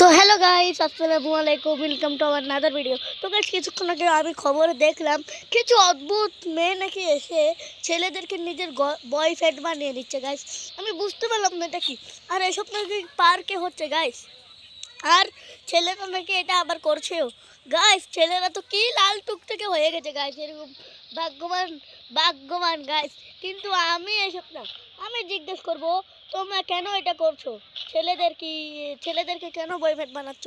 তো hello guys আসসালামু আলাইকুম welcome to our another video তো গাইস কিছুক্ষণ আগে আমি খবরে দেখলাম, কিছু অদ্ভুত মেয়ে নাকি এসে ছেলেদেরকে নিজের বয়ফ্রেন্ড বানিয়ে নিচ্ছে গাইস আমি বুঝতে পারলাম না এটা কি। আর এসব নাকি পার্কে হচ্ছে গাইস আর ছেলেরা নাকি এটা আবার করছেও। গাইস ছেলেরা তো কি লাল টুকটুকে হয়ে গেছে গাইস এরকম ভাগ্যবান ভাগ্যবান গাইস কিন্তু আমি এসব না, আমি জিজ্ঞেস করব, তোমরা কেন এটা করছ? ছেলেদের কি, ছেলেদেরকে কেন বয়ফ্রেন্ড বানাচ্ছ?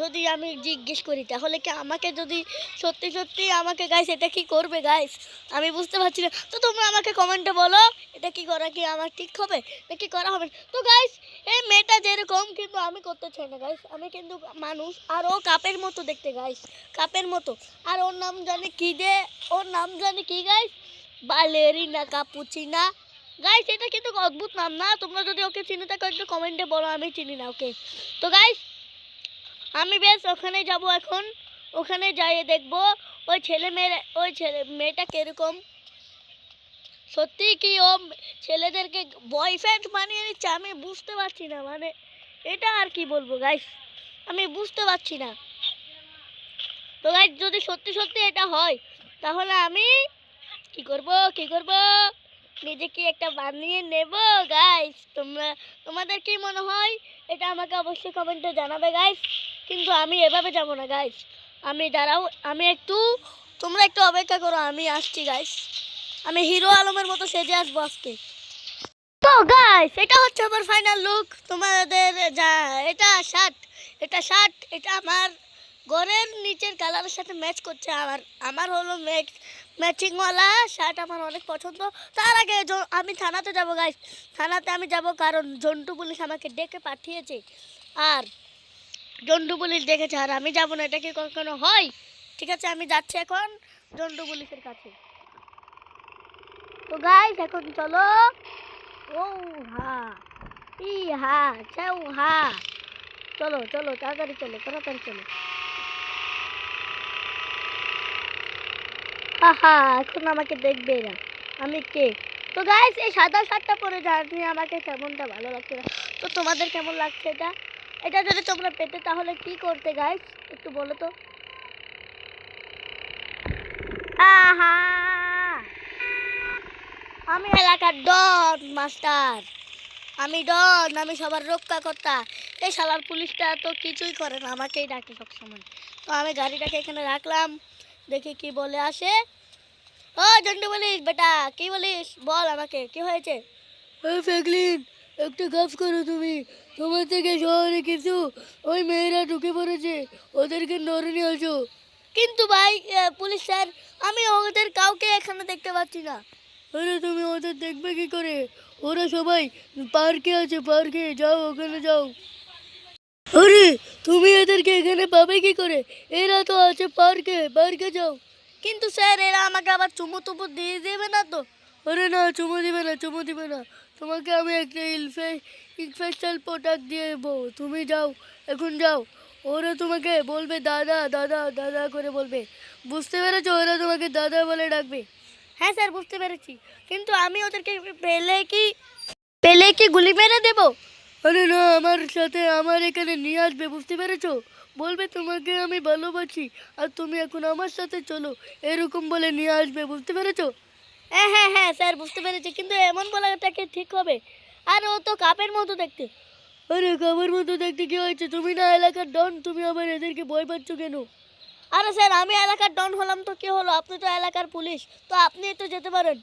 যদি আমি জিজ্ঞেস করি, তাহলে কি আমাকে যদি সত্যি সত্যি আমাকে গাইস এটা কি করবে গাইস আমি বুঝতে পারছি না। তো তোমরা আমাকে কমেন্টে বলো, এটা কি করা কি আমার ঠিক হবে? নাকি করা হবে? তো গাইস এই মেয়েটা যেরকম, কিন্তু আমি করতে চাই না গাইস আমি কিন্তু মানুষ আর ও কাপের মতো দেখতে গাইস কাপের মতো। আর ওর নাম জানে কি যে, ওর নাম জানে কি গাইস বালেরিনা কাপুচিনা। গাইস এটা কিন্তু অদ্ভুত নাম না? তোমরা যদি ওকে চিনে থাকো, একটু কমেন্টে বলো, আমি চিনি না ওকে তো গাইস আমি বেশ ওখানে যাব এখন। ওখানে যাই দেখব, ওই ছেলে মেয়ের, ওই ছেলে মেয়েটা কীরকম। সত্যি কি ও ছেলেদেরকে বয়ফ্রেন্ড বানিয়ে নিচ্ছে আমি বুঝতে পারছি না মানে এটা আর কি বলব গাইস আমি বুঝতে পারছি না। তো গাইস যদি সত্যি সত্যি এটা হয়, তাহলে আমি কি করব কি করব? নিজেকে একটা বানিয়ে নেব গাইস তোমরা, তোমাদের কি মনে হয়? এটা আমাকে অবশ্যই কমেন্টে জানাবে গাইস কিন্তু আমি এভাবে যাব না গাইস আমি দাঁড়াও, আমি একটু, তোমরা একটু অপেক্ষা করো, আমি আসছি গাইস আমি হিরো আলমের মতো সেজে আসব আজকে। তো গাইস এটা হচ্ছে আমার ফাইনাল লুক তোমাদের যা, এটা শার্ট এটা শার্ট এটা আমার ঘরের নিচের কালারের সাথে ম্যাচ করছে আমার। আমার হলো ম্যাচ ম্যাচিংওয়ালা শার্ট আমার অনেক পছন্দ। তার আগে আমি থানাতে যাব গাইস থানাতে আমি যাব কারণ জন্টু পুলিশ আমাকে ডেকে পাঠিয়েছে। আর জন্টু পুলিশ ডেকেছে, আর আমি যাব না। এটা কি কখনো হয়? ঠিক আছে, আমি যাচ্ছি এখন জন্টু পুলিশের কাছে। তো গাইস এখন চলো। ও হা ই হা চাও হা চলো চলো, তাড়াতাড়ি চলো তাড়াতাড়ি চলো। হাহা এখন আমাকে দেখবে না আমি কে? তো গাইস এই সাদা শার্টটা পরে জানি আমাকে কেমনটা ভালো লাগছে? না তো তোমাদের কেমন লাগছে এটা? এটা যদি তোমরা পেতে, তাহলে কি করতে গাইস একটু বলো তো। আমি এলাকার ডন, মাস্টার। আমি ডন, আমি সবার রক্ষা কর্তা এই শালার পুলিশটা তো কিছুই করে না আমাকেই ডাকে সবসময়। তো আমি গাড়িটাকে এখানে রাখলাম দেখি কি বলে আসে। ও জন্টু বলিস বেটা কি বলিস? বল আমাকে কি হয়েছে? ওই একটা কাজ করো তুমি। তোমার থেকে শহরে কিছু ওই মেয়েরা ঢুকে পড়েছে ওদেরকে ধরে নিয়ে আসো। কিন্তু ভাই পুলিশ স্যার আমি ওদের কাউকে এখানে দেখতে পাচ্ছি না। আরে তুমি ওদের দেখবে কি করে? ওরা সবাই পার্কে আছে পার্কে। যাও ওখানে যাও। আরে, তুমি এদেরকে এখানে পাবে কি করে? এরা তো আছে পার্কে পার্কে যাও। কিন্তু স্যার, এরা আমাকে আবার চুমু টুমু দিয়ে দেবে না তো? আরে না, চুমু দিবে না, চুমু দিবে না। তোমাকে আমি একটা ইনফে ইনফেকশন প্রোডাক্ট দিয়ে দেবো। তুমি যাও, এখন যাও। ওরা তোমাকে বলবে, দাদা দাদা দাদা করে বলবে। বুঝতে পেরেছ? ওরা তোমাকে দাদা বলে ডাকবে। হ্যাঁ স্যার, বুঝতে পেরেছি। কিন্তু আমি ওদেরকে পেলে কি পেলে কি গুলি মেরে দেবো? আরে না আমার সাথে আমার এখানে নিয়ে আসবে বুঝতে পেরেছ? বলবে তোমাকে আমি ভালোবাসি আর তুমি এখন আমার সাথে চলো এরকম বলে নিয়ে আসবে বুঝতে পেরেছ? হ্যাঁ হ্যাঁ হ্যাঁ স্যার বুঝতে পেরেছি কিন্তু এমন বলাটা কি ঠিক হবে? আর ও তো কাপের মতো দেখতে। আরে কাপের মতো দেখতে কি হয়েছে? তুমি না এলাকার ডন তুমি আবার এদেরকে ভয় পাচ্ছ কেন? আরে স্যার আমি এলাকার ডন হলাম তো কি হলো? আপনি তো এলাকার পুলিশ তো আপনি তো যেতে পারেন।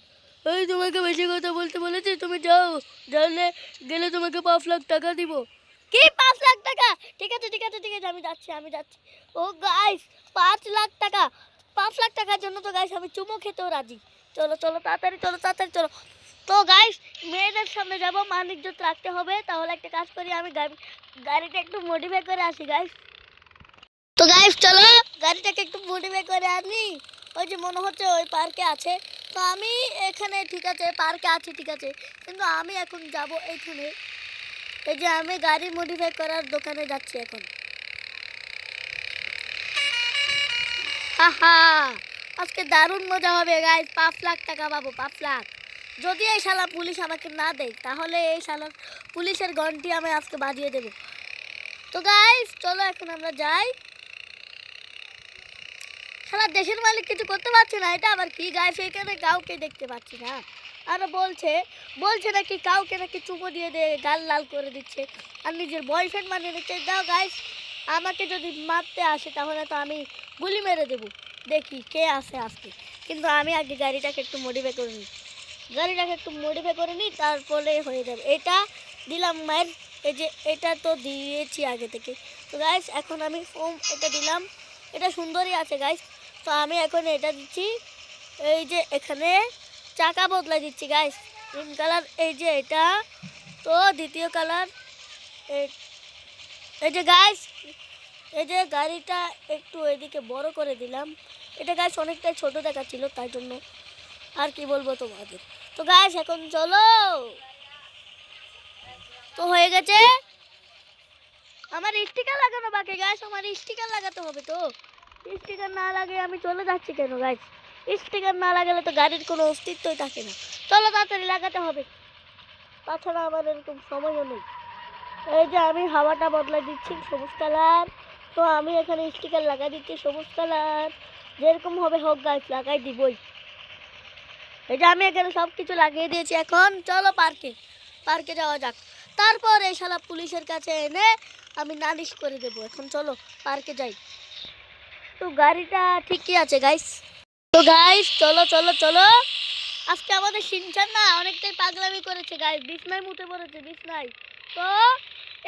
এই তোমাকে বেশি কথা বলতে বলেছি, তুমি যাও, জানলে গেলে তোমাকে পাঁচ লাখ টাকা দিব। কি পাঁচ লাখ টাকা? ঠিক আছে ঠিক আছে ঠিক আছে, আমি যাচ্ছি আমি যাচ্ছি। ও গাইস পাঁচ লাখ টাকা। পাঁচ লাখ টাকার জন্য তো গাইস আমি চুমো খেতেও রাজি। চলো চলো, তাড়াতাড়ি চলো তাড়াতাড়ি, চলো। তো গাইস মেয়েদের সামনে যাব মানিজ্য রাখতে হবে, তাহলে একটা কাজ করি, আমি গাড়ি, গাড়িটা একটু মডিফাই করে আসি গাইস তো গাইস চলো, গাড়িটাকে একটু মডিফাই করে আনি। ওই যে মনে হচ্ছে ওই পার্কে আছে। তো আমি এখানে ঠিক আছে পার্কে আছি, ঠিক আছে। কিন্তু আমি এখন যাব এইখানে এই যে আমি গাড়ি মডিফাই করার দোকানে যাচ্ছি এখন। আজকে দারুণ মজা হবে গাইস পাঁচ লাখ টাকা পাবো, পাঁচ লাখ। যদি এই শালা পুলিশ আমাকে না দেয়, তাহলে এই শালা পুলিশের ঘন্টি আমি আজকে বাজিয়ে দেবো। তো গাইস চলো এখন আমরা যাই। সারা দেশের মালিক কিছু করতে পারছে না, এটা আবার কি? গাইস এখানে কাউকে দেখতে পাচ্ছি না। আর বলছে বলছে নাকি কাউকে নাকি চুমো দিয়ে দিয়ে গাল লাল করে দিচ্ছে। আর নিজের বয়ফ্রেন্ড মানে নিচ্ছে দাও গাইস আমাকে যদি মারতে আসে তাহলে তো আমি গুলি মেরে দেবো। দেখি কে আসে আজকে। কিন্তু আমি আগে গাড়িটাকে একটু মডিফাই করে নিই। গাড়িটাকে একটু মডিফাই করে নিই, তারপরে হয়ে যাবে। এটা দিলাম মায়ের, এই যে এটা তো দিয়েছি আগে থেকে। তো গাইস এখন আমি ফোম এটা দিলাম। এটা সুন্দরই আছে গাইস তো আমি এখন এটা দিচ্ছি। এই যে এখানে চাকা বদলা দিচ্ছি গাইস গ্রিন কালার এই যে এটা। তো, দ্বিতীয় কালার এই যে গাইস এই যে গাড়িটা একটু এদিকে বড় করে দিলাম। এটা গাছ অনেকটাই ছোট দেখাচ্ছিল, তাই জন্য আর কি বলব তোমাদের। তো গাছ এখন চলো। তো, হয়ে গেছে। আমার স্টিকার লাগানো বাকি গাছ আমার স্টিকার লাগাতে হবে তো। স্টিকার না লাগিয়ে আমি চলে যাচ্ছি কেন গাছ স্টিকার না লাগালে তো গাড়ির কোনো অস্তিত্বই থাকে না। চলো তাড়াতাড়ি লাগাতে হবে। তাছাড়া আমার এরকম সময়ও নেই। এই যে আমি হাওয়াটা বদলা দিচ্ছি সবুজ কালার। তো আমি এখানে স্টিকার লাগাই দিচ্ছি সবুজ কালার। যেরকম হবে হোক গাছ লাগাই দিবই। এই যে আমি এখানে সব কিছু লাগিয়ে দিয়েছি এখন। চলো পার্কে পার্কে যাওয়া যাক। তারপর এই শালা পুলিশের কাছে এনে আমি নালিশ করে দেবো। এখন চলো পার্কে যাই। তো গাড়িটা ঠিকই আছে গাইস তো গাইস চলো চলো চলো। আজকে আমাদের সিনচান না অনেকটাই পাগলামি করেছে গাইস বিছনায় মুতে পড়েছে বিছনায় তো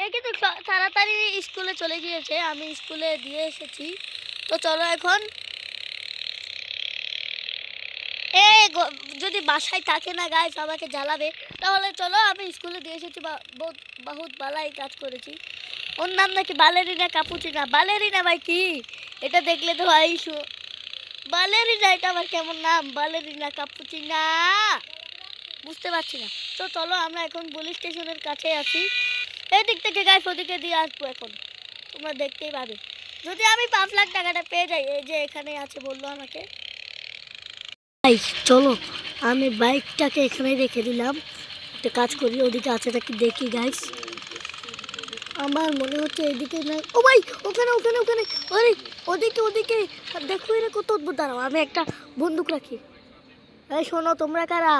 এ কিন্তু তাড়াতাড়ি স্কুলে চলে গিয়েছে, আমি স্কুলে দিয়ে এসেছি। তো চলো এখন। এ যদি বাসায় থাকে না গাইস আমাকে জ্বালাবে, তাহলে চলো, আমি স্কুলে দিয়ে এসেছি বহুত বহুত বালাই কাজ করেছি। ওর নাম নাকি বালেরিনা কাপুচিনা বালেরিনা ভাই কি? এটা দেখলে তো শু- বালেরিনা, এটা আমার কেমন নাম? বালেরিনা কাপুচিনা। বুঝতে পারছি না। তো চলো, আমরা এখন পুলিশ স্টেশনের কাছে আছি। এদিক থেকে গাইস ওদিকে দিয়ে আসব এখন। তোমরা দেখতেই পাবে। যদি আমি পাঁচ লাখ টাকাটা পেয়ে যাই, এই যে এখানে আছে বলল আমাকে। গাইস চলো, আমি বাইকটাকে এখানে রেখে দিলাম। একটা কাজ করি, ওদিকে আছে নাকি দেখি গাইস আমার মনে হচ্ছে এদিকে না ও ভাই, ওখানে ওখানে ওখানে। ওরে ওদিকে ওদিকে। আর দেখো এরা কত অদ্ভুত। দাঁড়াও, আমি একটা বন্দুক রাখি। এই শোনো, তোমরা কারা?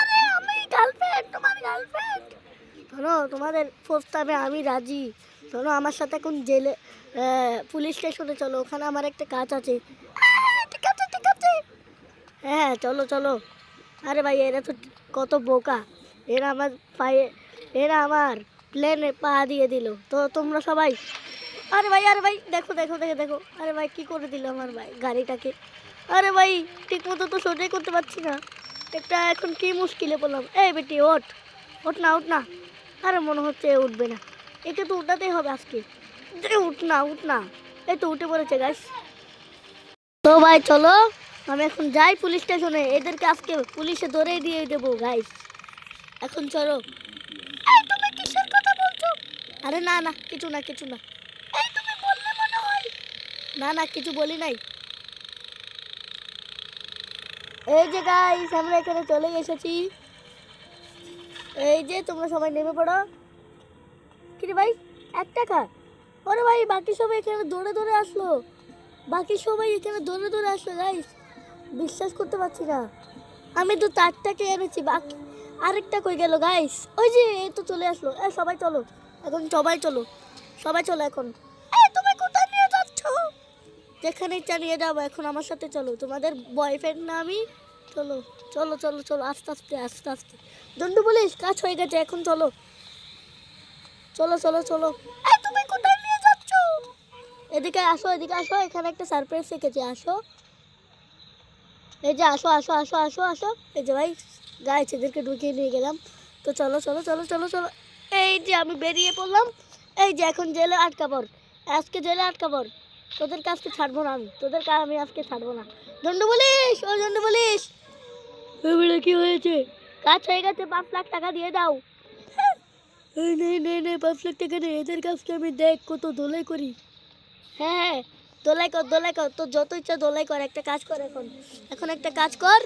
আরে, আমি গার্লফ্রেন্ড তোমার গার্লফ্রেন্ড শোনো, তোমাদের প্রস্তাবে আমি রাজি। শোনো, আমার সাথে এখন জেলে পুলিশ স্টেশনে চলো, ওখানে আমার একটা কাজ আছে। ঠিক আছে ঠিক আছে। হ্যাঁ চলো চলো। আরে ভাই, এরা তো কত বোকা। এরা আমার পায়ে, এরা আমার। প্লেনে পা দিয়ে দিল। তো তোমরা সবাই, আরে ভাই আরে ভাই, দেখো দেখো দেখো দেখো। আরে ভাই, কি করে দিল আমার ভাই গাড়িটাকে? আরে ভাই ঠিক মতো তো সোজাই করতে পারছি না। একটা এখন কি মুশকিলে পড়লাম? এই বেটি, ওঠ। ওঠ না ওঠ না। আরে মনে হচ্ছে উঠবে না। একে তো উঠাতেই হবে আজকে। উঠ না উঠ না। এই তো উঠে পড়েছে গাছ তো ভাই, চলো। আমি এখন যাই পুলিশ স্টেশনে। এদেরকে আজকে পুলিশে ধরেই দিয়ে দেবো গাইস এখন চলো। আরে না না কিছু না কিছু না। এই তুমি বললে মনে হয়। না না কিছু বলি নাই। এই যে গাইস আমরা এখানে চলে এসেছি। এই যে তোমরা সবাই নেমে পড়ো। কি রে ভাই এক টাকা ওরে ভাই বাকি সবাই এখানে দৌড়ে দৌড়ে আসলো। বাকি সবাই এখানে দৌড়ে দৌড়ে আসলো গাইস বিশ্বাস করতে পারছি না। আমি তো তারটাকে এনেছি বাকি আরেকটা কই গেল গাইস ওই যে এই তো চলে আসলো। এ সবাই চলো। এখন সবাই চলো সবাই চলো এখন। তুমি কোথায় নিয়ে যাচ্ছ? যেখানে ইচ্ছা নিয়ে যাব এখন আমার সাথে চলো। তোমাদের বয়ফ্রেন্ড না আমি? চলো চলো চলো চলো, আস্তে আস্তে আস্তে আস্তে। দণ্ডু বলিস, কাজ হয়ে গেছে, এখন চলো। চলো চলো চলো। তুমি কোথায় নিয়ে যাচ্ছ? এদিকে আসো এদিকে আসো, এখানে একটা সারপ্রাইজ রেখেছি, আসো। এই যে আসো আসো আসো আসো আসো। এই যে ভাই, গায়ে ছেদেরকে ঢুকিয়ে নিয়ে গেলাম। তো চলো চলো চলো চলো চলো। এই যে আমি বেরিয়ে পড়লাম এই যে এখন জেলে আটকা পড়। আজকে জেলে আটকা পড়। তোদের কাছকে ছাড়বো না আমি। তোদের কাজ আমি আজকে ছাড়বো না। দণ্ড বলিস ও দণ্ড বলিস এবারে কি হয়েছে? কাজ হয়ে গেছে পাঁচ লাখ টাকা দিয়ে দাও। এই নে নে নে পাঁচ লাখ টাকা নে এদের কাছকে আমি দেখ কত দোলাই করি। হ্যাঁ হ্যাঁ। দোলাই কর দোলাই কর। তোর যত ইচ্ছা দোলাই কর। একটা কাজ কর এখন। এখন একটা কাজ কর।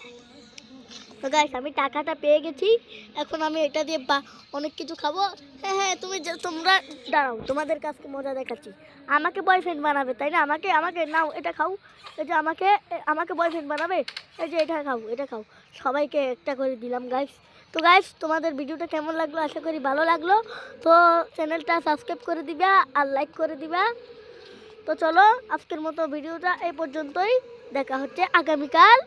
তো গাইস আমি টাকাটা পেয়ে গেছি। এখন আমি এটা দিয়ে বা অনেক কিছু খাব। হ্যাঁ হ্যাঁ তুমি তোমরা দাঁড়াও, তোমাদের কাছে মজা দেখাচ্ছি। আমাকে বয়ফ্রেন্ড বানাবে, তাই না? আমাকে আমাকে নাও, এটা খাও। এই যে আমাকে আমাকে বয়ফ্রেন্ড বানাবে। এই যে এটা খাও এটা খাও। সবাইকে একটা করে দিলাম গাইস তো গাইস তোমাদের ভিডিওটা কেমন লাগল? আশা করি ভালো লাগল। তো চ্যানেলটা সাবস্ক্রাইব করে দিবা আর লাইক করে দিবা। তো চলো, আজকের মতো ভিডিওটা এই পর্যন্তই। দেখা হচ্ছে আগামীকাল।